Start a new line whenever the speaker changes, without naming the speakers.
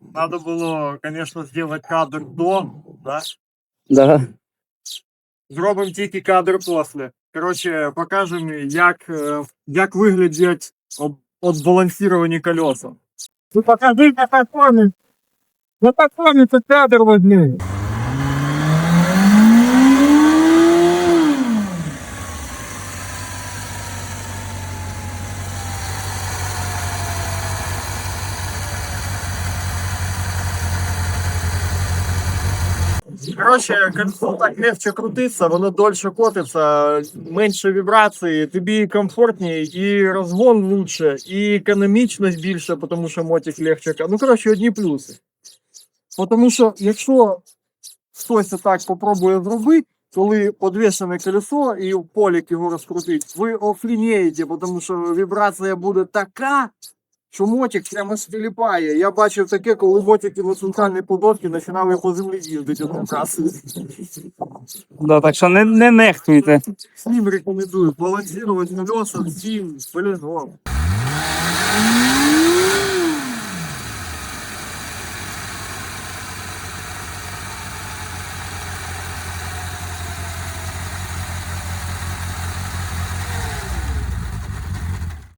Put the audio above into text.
Надо было, конечно, сделать кадр до, да?
Да.
Зробимо тільки кадр після. Коротше, покажемо, як, е, як виглядять отбалансировані колеса. Ну покажи на такому. На такому це кадр возьми. Короче, колесо так легче крутиться, воно дольше котиться, менше вібрації, тобі комфортніше, і розгон лучше, і економічність більше, тому що мотик легче. Ну, коротше, одні плюси. Тому що якщо хтось так попробує зробити, коли подвішене колесо і в полік його розкрутить, ви офлінієте, тому що вібрація буде така, що мотик прямо скріпає. Я бачив таке, коли мотики на центральній податки починали по землі їздити одночасно.
Да, так що не, не нехтуйте.
Всім рекомендую балансувати колеса всім полізом.